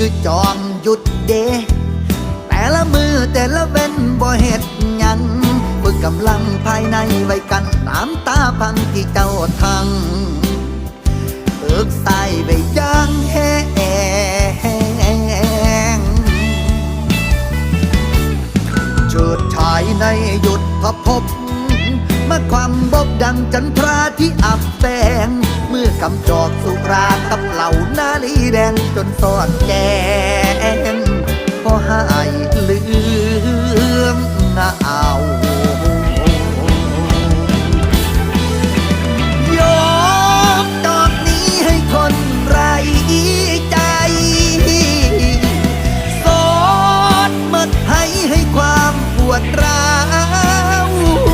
คือจอมหยุดเด แต่ละมือแต่ละเว้นบ่เฮ็ดยังฝึกกำลังภายในไว้กันน้ำตาพังที่เจ้าทังฝึกใส่ไว้อยังแห้งเจิดชายในหยุดพภพมาความบบดังจันทราที่อับแสง รากับเหล่านาลีแดงจนสอดแจ